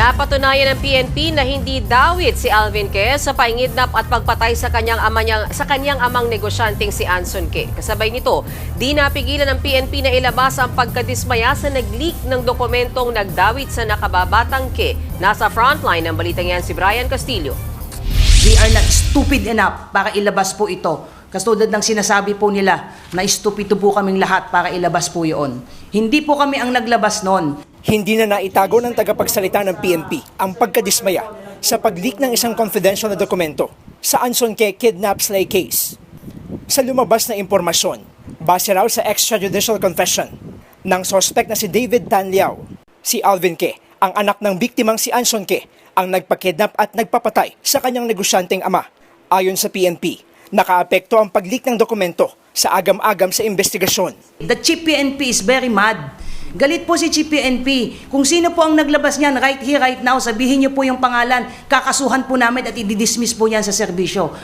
Napatunayan ng PNP na hindi dawit si Alvin Ke sa paingidnap at pagpatay sa kanyang ama niyang, sa kanyang amang negosyanteng si Anson Ke. Kasabay nito, di napigilan ng PNP na ilabas ang pagkadismaya sa nag-leak ng dokumentong nagdawit sa nakababatang Ke. Nasa frontline ng balitang yan si Brian Castillo. We are not stupid enough para ilabas po ito. Katulad ng sinasabi po nila na stupido po kaming lahat para ilabas po yun. Hindi po kami ang naglabas noon. Hindi na naitago ng tagapagsalita ng PNP ang pagkadismaya sa pag-leak ng isang confidential na dokumento sa Anson Ke kidnap slay case. Sa lumabas na impormasyon, base raw sa extrajudicial confession ng sospek na si David Tanliao, si Alvin Ke, ang anak ng biktimang si Anson Ke, ang nagpakidnap at nagpapatay sa kanyang negosyanteng ama. Ayon sa PNP, nakaapekto ang pag-leak ng dokumento sa agam-agam sa investigasyon. The Chief PNP is very mad. Galit po si Chief PNP. Kung sino po ang naglabas niyan right here, right now, sabihin niyo po yung pangalan, kakasuhan po namin at i-dismiss po yan sa serbisyo.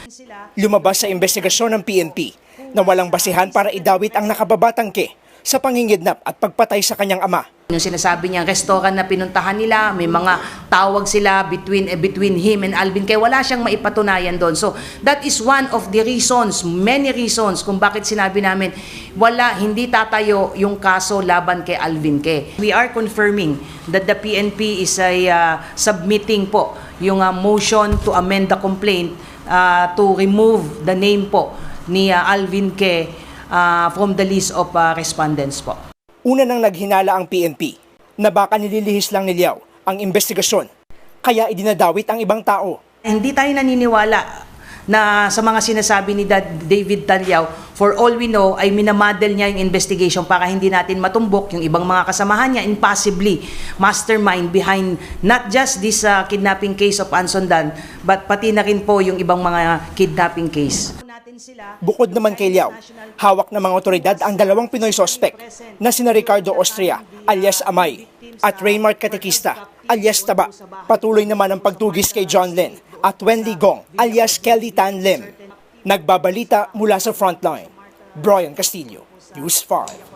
lumabas sa investigasyon ng PNP na walang basihan para idawit ang nakababatang ke sa pangingidnap at pagpatay sa kanyang ama. Yung sinasabi niya, restaurant na pinuntahan nila, may mga tawag sila between eh, between him and Alvin kaya wala siyang maipatunayan doon. So, that is one of the reasons, many reasons kung bakit sinabi namin wala hindi tatayo yung kaso laban kay Alvin Ke. We are confirming that the PNP is ay, uh, submitting po yung uh, motion to amend the complaint uh, to remove the name po ni uh, Alvin Ke uh, from the list of uh, respondents po. Una nang naghinala ang PNP na baka nililihis lang ni Liao ang investigasyon kaya idinadawit ang ibang tao. Hindi tayo naniniwala na sa mga sinasabi ni David Talyao, for all we know, ay minamadel niya yung investigation para hindi natin matumbok yung ibang mga kasamahan niya and possibly mastermind behind not just this uh, kidnapping case of Anson Dan, but pati na rin po yung ibang mga kidnapping case. Bukod naman kay Liao, hawak ng mga otoridad ang dalawang Pinoy sospek na sina Ricardo Austria alias Amay at Raymart Katekista alias Taba. Patuloy naman ang pagtugis kay John Lin at Wendy Gong alias Kelly Tan Lim. Nagbabalita mula sa frontline. Brian Castillo, News 5.